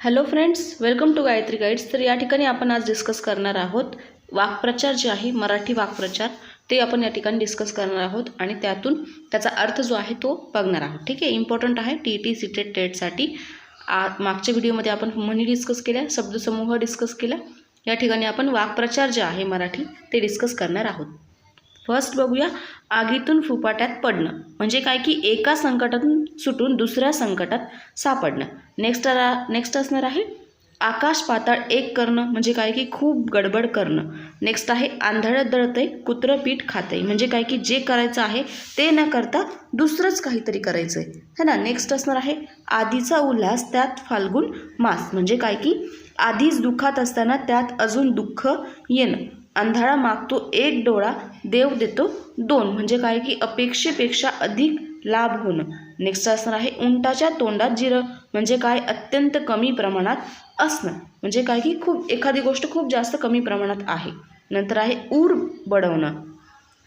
Hello friends welcome to Gayatri guides तर या ठिकाणी आपण आज डिस्कस करणार आहोत वाक्प्रचार जे आहे मराठी वाक्प्रचार ते आपण या ठिकाणी डिस्कस करणार आहोत आणि त्यातून त्याचा अर्थ जो आहे तो बघणार आहोत. ठीक आहे? इम्पॉर्टंट आहे टी टी सी टेट टेटसाठी आ मागच्या व्हिडिओमध्ये आपण म्हणी डिस्कस केल्या शब्दसमूह डिस्कस केला. या ठिकाणी आपण वाक्प्रचार जे आहे मराठी ते डिस्कस करणार आहोत. फर्स्ट बघूया आगीतून फुपाट्यात पडणं. म्हणजे काय की एका संकटातून सुटून दुसऱ्या संकटात सापडणं. नेक्स्ट नेक्स्ट असणार आहे आकाश पाताळ एक करणं म्हणजे काय की खूप गडबड करणं. नेक्स्ट आहे आंधळं दळतंय कुत्रं पीठ खातंय. म्हणजे काय की जे करायचं आहे ते न करता दुसरंच काहीतरी करायचं आहे है ना? नेक्स्ट असणार आहे आधीचा उल्हास त्यात फाल्गुन मास. म्हणजे काय की आधीच दुःखात असताना त्यात अजून दुःख येणं. अंधाळा मागतो एक डोळा देव देतो दोन. म्हणजे काय? की अपेक्षेपेक्षा अधिक लाभ होणं. नेक्स्ट असणार आहे उंटाच्या तोंडात जिरं. म्हणजे काय? अत्यंत कमी प्रमाणात असणं. म्हणजे काय? की खूप एखादी गोष्ट खूप जास्त कमी प्रमाणात आहे. नंतर आहे ऊर बडवणं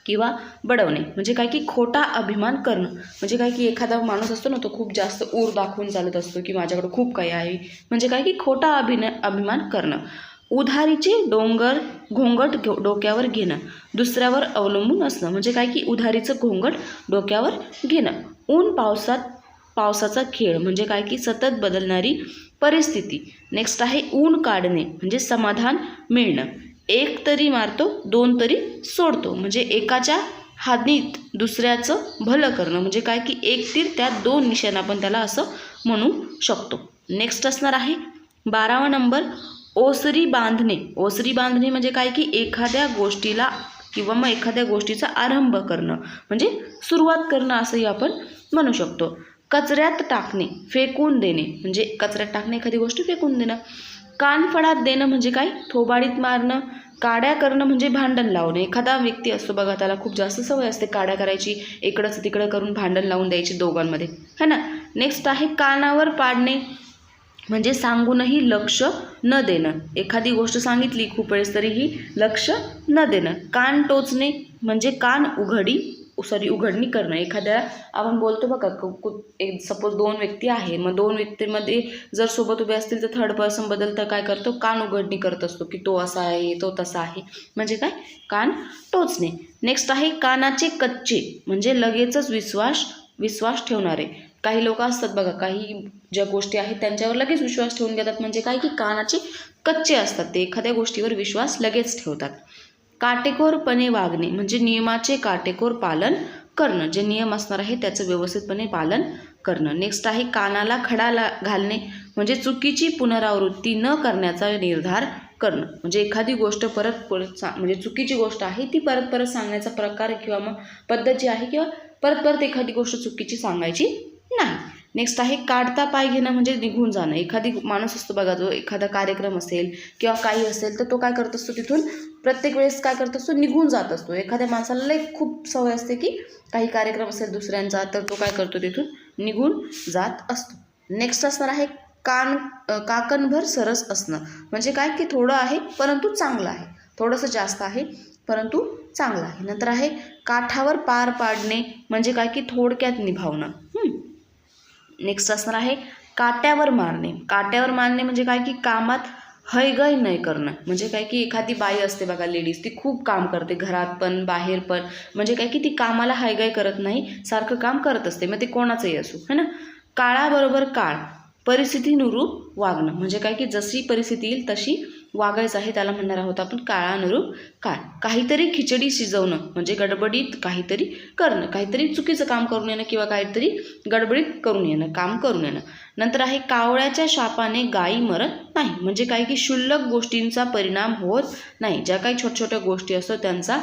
किंवा बडवणे. म्हणजे काय? की खोटा अभिमान करणं. म्हणजे काय? की एखादा माणूस असतो ना तो खूप जास्त ऊर दाखवून चालत असतो की माझ्याकडे खूप काही आहे. म्हणजे काय? की खोटा अभिनय अभिमान करणं. उधारीचे डोंगर घोंगट घे डोक्यावर घेणं. दुसऱ्यावर अवलंबून असणं. म्हणजे काय की उधारीचं घोंगट डोक्यावर घेणं. ऊन पावसात पावसाचा खेळ. म्हणजे काय की सतत बदलणारी परिस्थिती. नेक्स्ट आहे ऊन काढणे. म्हणजे समाधान मिळणं. एक तरी मारतो दोन तरी सोडतो. म्हणजे एकाच्या हानीत दुसऱ्याचं भलं करणं. म्हणजे काय की एक तीर त्यात दोन निशाण आपण त्याला असं म्हणू शकतो. नेक्स्ट असणार आहे बारावा नंबर ओसरी बांधणे. ओसरी बांधणे म्हणजे काय? की एखाद्या गोष्टीला किंवा मग एखाद्या गोष्टीचा आरंभ करणं. म्हणजे सुरुवात करणं असंही आपण म्हणू शकतो. कचऱ्यात टाकणे फेकून देणे. म्हणजे कचऱ्यात टाकणे एखादी गोष्ट फेकून देणं. कानफडात देणं म्हणजे काय? थोबाडीत मारणं. काड्या करणं म्हणजे भांडण लावणं. एखादा व्यक्ती असतो बघा त्याला खूप जास्त सवय असते काड्या करायची. इकडंच तिकडं करून भांडण लावून द्यायची दोघांमध्ये. है ना? नेक्स्ट आहे कानावर पाडणे. म्हणजे सांगूनही लक्ष न देणं. एखादी गोष्ट सांगितली खूप वेळेस तरीही लक्ष न देणं. कान टोचणे म्हणजे कान उघडी सॉरी उघडणी करणं. एखाद्या आपण बोलतो बघा कु एक सपोज दोन व्यक्ती आहे मग दोन व्यक्तीमध्ये जर सोबत उभे असतील तर थर्ड पर्सन बदल तर काय करतो? कान उघडणी करत असतो की तो असा आहे तो तसा आहे. म्हणजे काय? कान टोचणे. नेक्स्ट आहे कानाचे कच्चे म्हणजे लगेचच विश्वास विश्वास ठेवणारे. काही लोक असतात बघा काही ज्या गोष्टी आहेत त्यांच्यावर लगेच विश्वास ठेवून घेतात म्हणजे काय की कानाचे कच्चे असतात. ते एखाद्या गोष्टीवर विश्वास लगेच ठेवतात. काटेकोरपणे वागणे म्हणजे नियमाचे काटेकोर पालन करणं. जे नियम असणार आहे त्याचं व्यवस्थितपणे पालन करणं. नेक्स्ट आहे कानाला खडा ला घालणे म्हणजे चुकीची पुनरावृत्ती न करण्याचा निर्धार करणं. म्हणजे एखादी गोष्ट परत परत सा म्हणजे चुकीची गोष्ट आहे ती परत परत सांगण्याचा प्रकार किंवा मग पद्धत जी आहे किंवा परत परत एखादी गोष्ट चुकीची सांगायची नाही. नेक्स्ट आहे काढता पाय घेणं म्हणजे निघून जाणं. एखादी माणूस असतो बघा जो एखादा कार्यक्रम असेल किंवा काही असेल तर तो काय करत असतो तिथून प्रत्येक वेळेस काय करत असतो निघून जात असतो. एखाद्या माणसाला लई खूप सवय असते की काही कार्यक्रम असेल दुसऱ्यांचा तर तो काय करतो तिथून निघून जात असतो. नेक्स्ट असणार आहे कान काकणभर सरस असणं. म्हणजे काय की थोडं आहे परंतु चांगलं आहे. थोडंसं जास्त आहे परंतु चांगलं आहे. नंतर आहे काठावर पार पाडणे म्हणजे काय की थोडक्यात निभावणं. नेक्स्ट असणार आहे काट्यावर मारणे. काट्यावर मारणे म्हणजे काय? की कामात हयगय नाही करणं. म्हणजे काय? की एखादी बाई असते बघा लेडीज ती खूप काम करते घरात पण बाहेर पण. म्हणजे काय? की ती कामाला हयगय करत नाही सारखं काम करत असते. मग ते कोणाचंही असो है ना? काळाबरोबर काळ परिस्थितीनुरूप वागणं. म्हणजे काय? की जशी परिस्थिती येईल तशी वागायचं आहे त्याला म्हणणार आहोत आपण काळानुरूप काळ. काहीतरी खिचडी शिजवणं म्हणजे गडबडीत काहीतरी करणं. काहीतरी चुकीचं काम करून येणं किंवा काहीतरी गडबडीत करून येणं काम करून येणं. नंतर आहे कावळ्याच्या शापाने गायी मरत नाही. म्हणजे काय की क्षुल्लक गोष्टींचा परिणाम होत नाही. ज्या काही छोट्या छोट्या गोष्टी असतो त्यांचा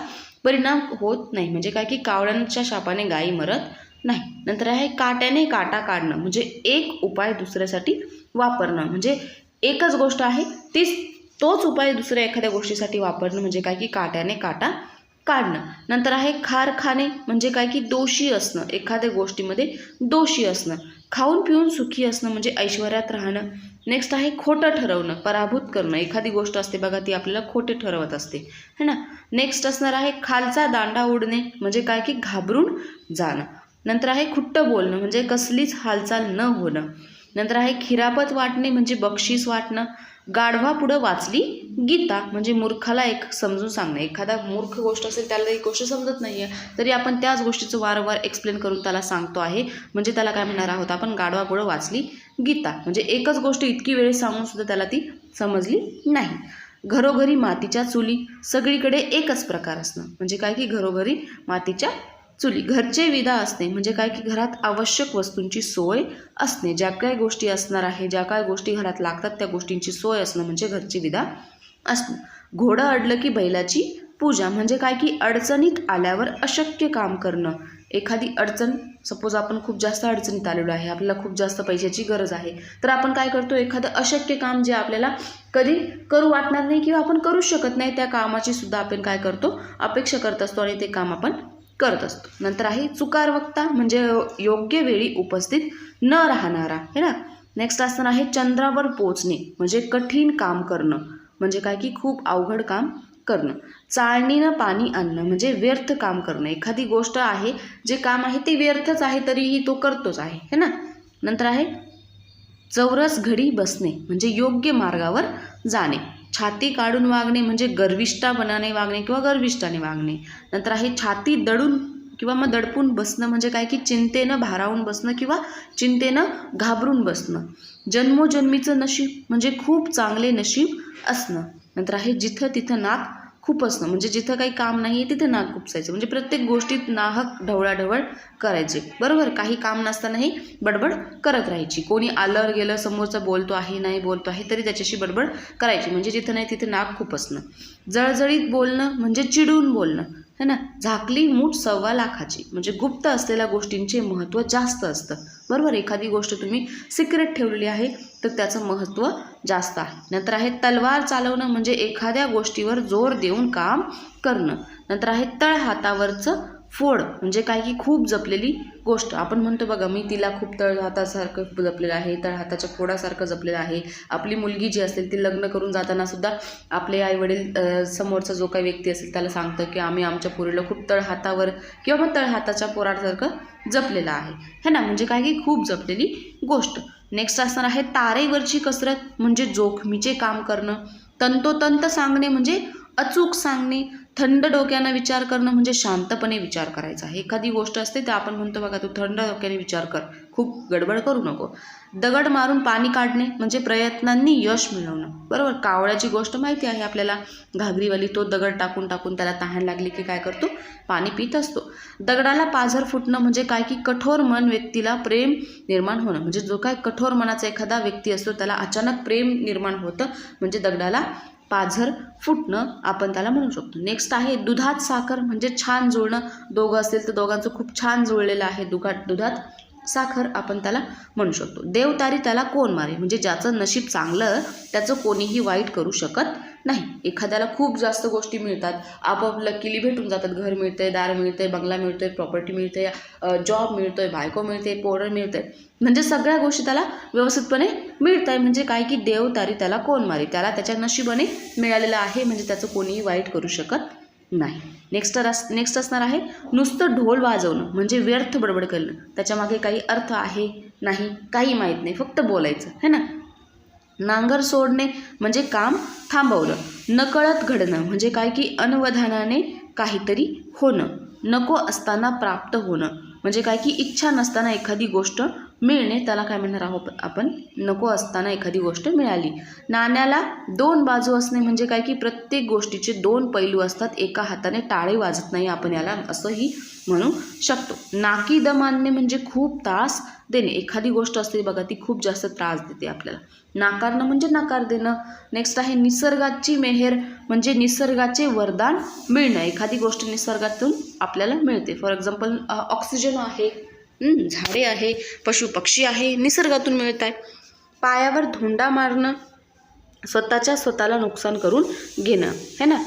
परिणाम होत नाही. म्हणजे काय की कावळ्यांच्या शापाने गायी मरत नाही. नंतर आहे काट्याने काटा काढणं. म्हणजे एक उपाय दुसऱ्यासाठी वापरणं. म्हणजे एकच गोष्ट आहे तीच तोच उपाय दुसऱ्या एखाद्या गोष्टीसाठी वापरणं म्हणजे काय की काट्याने काटा काढणं. नंतर आहे खार खाणे म्हणजे काय की दोषी असणं एखाद्या गोष्टीमध्ये दोषी असणं. खाऊन पिऊन सुखी असणं म्हणजे ऐश्वर्यात राहणं. नेक्स्ट आहे खोटं ठरवणं पराभूत करणं. एखादी गोष्ट असते बघा ती आपल्याला खोटे ठरवत असते. है ना? नेक्स्ट असणार आहे खालचा दांडा उडणे म्हणजे काय की घाबरून जाणं. नंतर आहे खुट्ट बोलणं म्हणजे कसलीच हालचाल न होणं. नंतर आहे खिरापत वाटणे म्हणजे बक्षीस वाटणं. गाढवा पुढं वाचली गीता. म्हणजे मूर्खाला एक समजून सांगणं. एखादा मूर्ख गोष्ट असेल त्याला एक गोष्ट समजत नाही आहे तरी आपण त्याच गोष्टीचं वारंवार एक्सप्लेन करून त्याला सांगतो आहे. म्हणजे त्याला काय म्हणणार आहोत? आपण गाढवा पुढं वाचली गीता. म्हणजे एकच गोष्ट इतकी वेळेस सांगून सुद्धा त्याला ती समजली नाही. घरोघरी मातीच्या चुली सगळीकडे एकच प्रकार असणं. म्हणजे काय की घरोघरी मातीच्या चुली घरचे विधा असणे म्हणजे काय की घरात आवश्यक वस्तूंची सोय असणे. ज्या काय गोष्टी असणार आहे ज्या काय गोष्टी घरात लागतात त्या गोष्टींची सोय असणं म्हणजे घरची विधा असणं. घोडं अडलं की बैलाची पूजा म्हणजे काय की अडचणीत आल्यावर अशक्य काम करणं. एखादी अडचण सपोज आपण खूप जास्त अडचणीत आलेलो आहे आपल्याला खूप जास्त पैशाची गरज आहे तर आपण काय करतो एखादं अशक्य काम जे आपल्याला कधी करू वाटणार नाही किंवा आपण करू शकत नाही त्या कामाची सुद्धा आपण काय करतो अपेक्षा करत असतो आणि ते काम आपण करत असतो. नंतर आहे चुकार वक्ता म्हणजे योग्य वेळी उपस्थित न राहणारा. है ना? नेक्स्ट असणार आहे चंद्रावर पोचणे म्हणजे कठीण काम करणं. म्हणजे काय की खूप अवघड काम करणं. चाळणीनं पाणी आणणं म्हणजे व्यर्थ काम करणं. एखादी गोष्ट आहे जे काम आहे ते व्यर्थच आहे तरीही तो करतोच आहे. है ना? नंतर आहे चौरस घडी बसणे म्हणजे योग्य मार्गावर जाणे. छाती काढून वागणे म्हणजे गर्विष्ठापणाने वागणे किंवा गर्विष्ठाने वागणे. नंतर आहे छाती दडून किंवा मग दडपून बसणं म्हणजे काय की चिंतेनं भारावून बसणं किंवा चिंतेनं घाबरून बसणं. जन्मोजन्मीचं नशीब म्हणजे खूप चांगले नशीब असणं. नंतर आहे जिथं तिथं नाक खूप असणं. म्हणजे जिथं काही काम नाही आहे तिथं नाक खुपसायचं. म्हणजे प्रत्येक गोष्टीत नाहक ढवळाढवळ करायचे. बरोबर? काही काम नसतानाही बडबड करत राहायची. कोणी आलं गेलं समोरचं बोलतो आहे नाही बोलतो आहे तरी त्याच्याशी बडबड करायची. म्हणजे जिथं नाही तिथे नाक खूप असणं. जळजळीत बोलणं म्हणजे चिडून बोलणं. है ना? झाकली मूठ सव्वा लाखाची. म्हणजे गुप्त असलेल्या गोष्टींचे महत्त्व जास्त असतं. बरोबर? एखादी गोष्ट तुम्ही सिक्रेट ठेवलेली आहे. तर त्याचं महत्त्व जास्त आहे. नंतर आहे तलवार चालवणं म्हणजे एखाद्या गोष्टीवर जोर देऊन काम करणं. नंतर आहे तळ हातावरचं फोड म्हणजे काय की खूप जपलेली गोष्ट. आपण म्हणतो बघा मी तिला खूप तळ हातासारखं जपलेलं आहे तळ हाताच्या फोडासारखं जपलेलं आहे. आपली मुलगी जी असेल ती लग्न करून जाताना सुद्धा आपले आईवडील समोरचा जो काही व्यक्ती असेल त्याला सांगतं की आम्ही आमच्या पोरीला खूप तळ हातावर किंवा मग तळ हाताच्या पोरासारखं जपलेलं आहे. है ना? म्हणजे काय की खूप जपलेली गोष्ट. नेक्स्ट असणार आहे तारेवरची कसरत म्हणजे जोखमीचे काम करणं. तंतोतंत सांगणे म्हणजे अचूक सांगणे. थंड डोक्यानं विचार करणं म्हणजे शांतपणे विचार करायचा. आहे एखादी गोष्ट असते तर आपण म्हणतो बघा तू थंड डोक्याने विचार कर. खूप गडबड करू नको. दगड मारून पाणी काढणे म्हणजे प्रयत्नांनी यश मिळवणं. बरोबर? कावळ्याची गोष्ट माहिती आहे आपल्याला. घागरीवाली तो दगड टाकून टाकून त्याला तहान लागली की काय करतो? पाणी पित असतो. दगडाला पाझर फुटणं म्हणजे काय? की कठोर मन व्यक्तीला प्रेम निर्माण होणं. म्हणजे जो काय कठोर मनाचा एखादा व्यक्ती असतो त्याला अचानक प्रेम निर्माण होतं. म्हणजे दगडाला पाझर फुटणं आपण त्याला म्हणू शकतो. नेक्स्ट आहे दुधात साखर म्हणजे छान जुळणं. दोघं असेल तर दोघांचं खूप छान जुळलेलं आहे दुधात दुधात साखर आपण त्याला म्हणू शकतो. देवतारी त्याला कोण मारे म्हणजे ज्याचं नशीब चांगलं त्याचं कोणीही वाईट करू शकत नाही एखाद्याला खूप जास्त गोष्टी मिळतात. आपोआप लकीली भेटून जातात. घर मिळतंय दार मिळतंय बंगला मिळतोय प्रॉपर्टी मिळते जॉब मिळतोय बायको मिळते पोरं आहे म्हणजे सगळ्या गोष्टी त्याला व्यवस्थितपणे मिळत आहे म्हणजे काय की देव तारी त्याला कोण मारी त्याला त्याच्या नशिबाने मिळालेलं आहे. म्हणजे त्याचं कोणीही वाईट करू शकत नाही. नेक्स्ट अस नेक्स्ट असणार आहे नुसतं ढोल वाजवणं. म्हणजे व्यर्थ बडबड करणं. त्याच्यामागे काही अर्थ आहे? नाही. काही माहीत नाही. फक्त बोलायचं. है ना? नांगर सोडणे म्हणजे काम थांबवलं नकळत घडणं म्हणजे काय की अनवधानाने काहीतरी होणं नको असताना प्राप्त होणं म्हणजे काय की इच्छा नसताना एखादी गोष्ट मिळणे त्याला काय म्हणणार आहोत आपण? नको असताना एखादी गोष्ट मिळाली. नाण्याला दोन बाजू असणे म्हणजे काय की प्रत्येक गोष्टीचे दोन पैलू असतात. एका हाताने टाळे वाजत नाही आपण याला असंही म्हणू शकतो. नाकी दमानणे म्हणजे खूप त्रास देणे. एखादी गोष्ट असते बघा ती खूप जास्त त्रास देते आपल्याला. नाकारणं म्हणजे नकार देणं. नेक्स्ट आहे निसर्गाची मेहेर म्हणजे निसर्गाचे वरदान मिळणं. एखादी गोष्ट निसर्गातून आपल्याला मिळते. फॉर एक्झाम्पल ऑक्सिजन आहे. झाडे आहे पशुपक्षी आहे निसर्गातून मिळत आहे. पायावर धोंडा मारणं स्वतःच्या स्वतःला नुकसान करून घेणं है ना?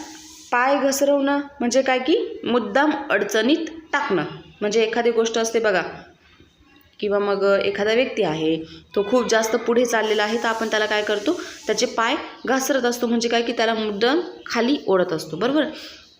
पाय घसरवणं म्हणजे काय की मुद्दाम अडचणीत टाकणं. म्हणजे एखादी गोष्ट असते बघा किंवा मग एखादा व्यक्ती आहे तो खूप जास्त पुढे चाललेला आहे तर आपण त्याला काय करतो? त्याचे पाय घसरत असतो म्हणजे काय की त्याला मुद्दाम खाली ओढत असतो बरोबर?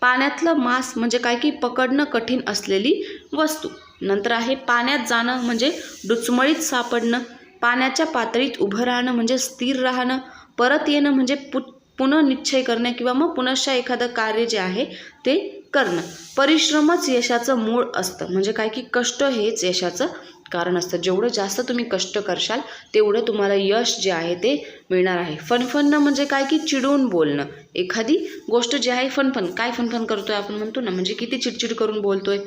पाण्यातलं मांस म्हणजे काय की पकडणं कठीण असलेली वस्तू. नंतर आहे पाण्यात जाणं म्हणजे डुचमळीत सापडणं. पाण्याच्या पातळीत उभं राहणं म्हणजे स्थिर राहणं. परत येणं म्हणजे पु पुनःनिश्चय करणं किंवा मग पुनश्च एखादं कार्य जे आहे ते करणं. परिश्रमच यशाचं मूळ असतं. म्हणजे काय की कष्ट हेच यशाचं कारण असतं. जेवढं जास्त तुम्ही कष्ट करशाल तेवढं तुम्हाला यश जे आहे ते मिळणार आहे. फनफणणं म्हणजे काय की चिडून बोलणं. एखादी गोष्ट जी आहे फनफन. काय फनफन करतोय आपण म्हणतो ना? म्हणजे किती चिडचिड करून बोलतोय.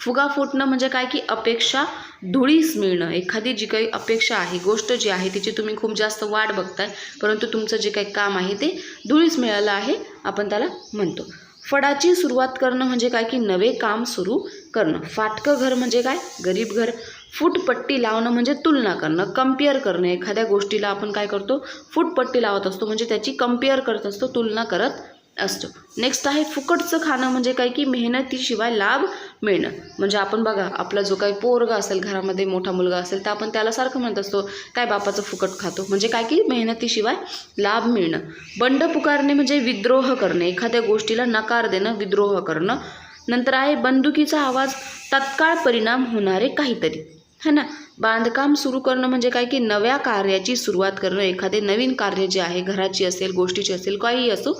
फुगा फुटणं म्हणजे काय? की अपेक्षा धुळीस मिळणं. एखादी जी काही अपेक्षा आहे गोष्ट जी आहे तिची तुम्ही खूप जास्त वाट बघताय परंतु तुमचं जे काही काम आहे ते धुळीस मिळालं आहे आपण त्याला म्हणतो. फडाची सुरुवात करणं म्हणजे काय? की नवे काम सुरू करणं. फाटकं घर म्हणजे काय? गरीब घर. फूटपट्टी लावणं म्हणजे तुलना करणं कंपेअर करणं. एखाद्या गोष्टीला आपण काय करतो? फूटपट्टी लावत असतो म्हणजे त्याची कंपेअर करत असतो तुलना करत असतो. नेक्स्ट आहे फुकटचं खाणं म्हणजे काय? की मेहनतीशिवाय लाभ मिळणं. म्हणजे आपण बघा आपला जो काही पोरगा असेल घरामध्ये मोठा मुलगा असेल तर आपण त्याला सारखं म्हणत असतो काय बापाचं फुकट खातो? म्हणजे काय की मेहनतीशिवाय लाभ मिळणं. बंड पुकारणे म्हणजे विद्रोह करणे. एखाद्या गोष्टीला नकार देणं विद्रोह करणं. नंतर आहे बंदुकीचा आवाज तत्काळ परिणाम होणारे काहीतरी. है ना? बांधकाम सुरू करणं म्हणजे काय की नव्या कार्याची सुरुवात करणं. एखादे नवीन कार्य जे आहे घराची असेल गोष्टीची असेल काहीही असो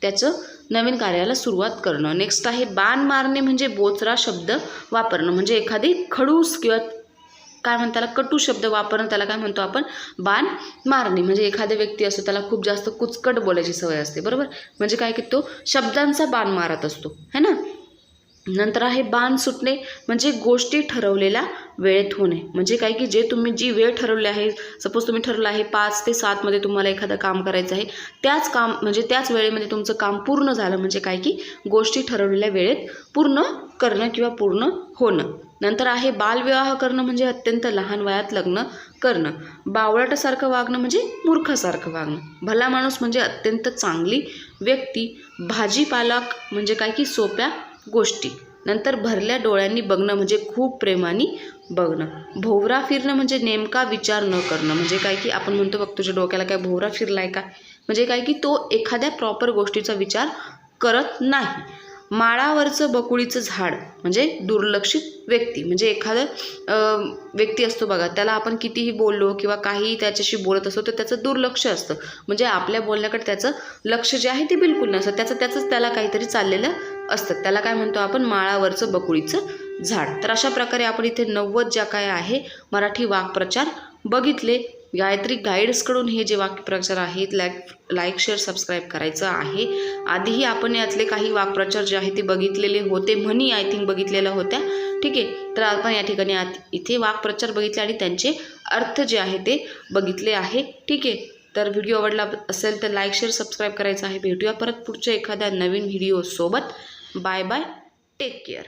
त्याचं नवीन कार्याला सुरुवात करणं. नेक्स्ट आहे बाण मारणे म्हणजे बोचरा शब्द वापरणं. म्हणजे एखादी खडूस किंवा काय म्हणतात त्याला कटू शब्द वापरणं त्याला काय म्हणतो आपण? बाण मारणे. म्हणजे एखादा व्यक्ती असतो त्याला खूप जास्त कुचकट बोलायची सवय असते. बरोबर? म्हणजे काय की तो शब्दांचा बाण मारत असतो. है ना? नंतर आहे बाण सुटणे म्हणजे गोष्टी ठरवलेल्या वेळेत होणे. म्हणजे काय की जे तुम्ही जी वेळ ठरवली आहे सपोज तुम्ही ठरवलं आहे पाच ते सातमध्ये तुम्हाला एखादं काम करायचं आहे त्याच काम म्हणजे त्याच वेळेमध्ये तुमचं काम पूर्ण झालं म्हणजे काय की गोष्टी ठरवलेल्या वेळेत पूर्ण करणं किंवा पूर्ण होणं. नंतर आहे बालविवाह करणं म्हणजे अत्यंत लहान वयात लग्न करणं. बावळटासारखं वागणं म्हणजे मूर्खासारखं वागणं. भला माणूस म्हणजे अत्यंत चांगली व्यक्ती भाजीपालक म्हणजे काय की सोप्या गोष्टी. नंतर भरल्या डोळ्यांनी बघणं म्हणजे खूप प्रेमाने बघणं. भोवरा फिरणं म्हणजे नेमका विचार न करणं. म्हणजे काय की आपण म्हणतो बघ तुझ्या डोक्याला काय भोवरा फिरलाय का? म्हणजे काय की तो एखाद्या प्रॉपर गोष्टीचा विचार करत नाही. माळावरचं बकुळीचं झाड म्हणजे दुर्लक्षित व्यक्ती. म्हणजे एखादं व्यक्ती असतो बघा त्याला आपण कितीही बोललो किंवा काहीही त्याच्याशी बोलत असतो तर त्याचं दुर्लक्ष असतं. म्हणजे आपल्या बोलण्याकडे त्याचं लक्ष जे आहे ते बिलकुल नसतं. त्याचं त्याचंच त्याला काहीतरी चाललेलं असतं. त्याला काय म्हणतो आपण? माळावरचं बकुळीचं झाड. तर अशा प्रकारे आपण इथे नव्वद ज्या काय आहे मराठी वाक्प्रचार बघितले. गायत्री गाईड्सकडून हे जे वाक्प्रचार आहेत लाईक लाईक शेअर सबस्क्राईब करायचं आहे. आधीही आपण यातले काही वाक्प्रचार जे आहे ते बघितलेले होते म्हणी आय थिंक बघितलेल्या होत्या. ठीक आहे? तर आपण या ठिकाणी आत इथे वाक्प्रचार बघितले आणि त्यांचे अर्थ जे आहे ते बघितले आहे. ठीक आहे? तर व्हिडिओ आवडला असेल तर लाईक शेअर सबस्क्राईब करायचं आहे. भेटूया परत पुढच्या एखाद्या नवीन व्हिडिओसोबत बाय बाय टेक केअर